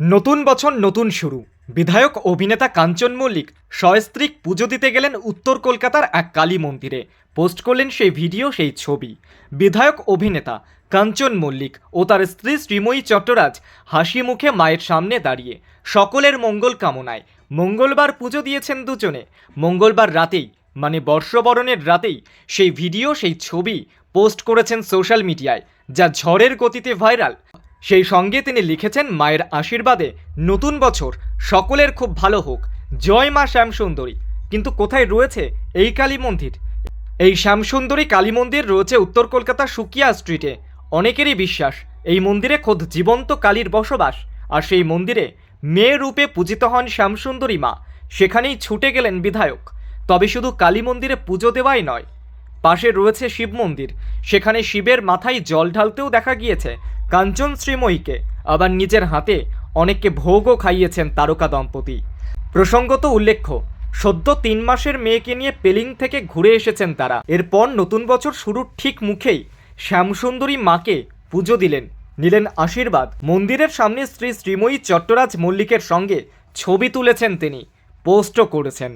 নতুন বছর নতুন শুরু। বিধায়ক অভিনেতা কাঞ্চন মল্লিক সস্ত্রীক পুজো দিতে গেলেন উত্তর কলকাতার এক কালী মন্দিরে। পোস্ট করলেন সেই ভিডিও, সেই ছবি। বিধায়ক, অভিনেতা কাঞ্চন মল্লিক ও তার স্ত্রী শ্রীময়ী চট্টরাজ হাসি মুখে মায়ের সামনে দাঁড়িয়ে সকলের মঙ্গল কামনায় মঙ্গলবার পুজো দিয়েছেন দুজনে। মঙ্গলবার রাতেই মানে বর্ষবরণের রাতেই সেই ভিডিও, সেই ছবি পোস্ট করেছেন সোশ্যাল মিডিয়ায়, যা ঝড়ের গতিতে ভাইরাল। সেই সঙ্গে তিনি লিখেছেন মায়ের আশীর্বাদে নতুন বছর সকলের খুব ভালো হোক। জয় মা শ্যামসুন্দরী। কিন্তু কোথায় রয়েছে এই কালী মন্দির? এই শ্যামসুন্দরী কালী মন্দির রয়েছে উত্তর কলকাতা সুকিয়া স্ট্রিটে। অনেকেরই বিশ্বাস, এই মন্দিরে খোদ জীবন্ত কালীর বসবাস, আর সেই মন্দিরে মেয়ে রূপে পূজিত হন শ্যামসুন্দরী মা। সেখানেই ছুটে গেলেন বিধায়ক। তবে শুধু কালী মন্দিরে পুজো দেওয়াই নয়, পাশে রয়েছে শিব মন্দির। সেখানে শিবের মাথায় জল ঢালতেও দেখা গিয়েছে। কাঞ্চন শ্রীময়ীকে, আবার নিজের হাতে অনেককে ভোগও খাইয়েছেন তারকা দম্পতি। প্রসঙ্গত উল্লেখ্য, সদ্য তিন মাসের মেয়েকে নিয়ে পেলিং থেকে ঘুরে এসেছেন তারা। এরপর নতুন বছর শুরুর ঠিক মুখেই শ্যামসুন্দরী মাকে পুজো দিলেন। নিলেন আশীর্বাদ। মন্দিরের সামনে শ্রী শ্রীময়ী চট্টরাজ মল্লিকের সঙ্গে ছবি তুলেছেন তিনি, পোস্টও করেছেন।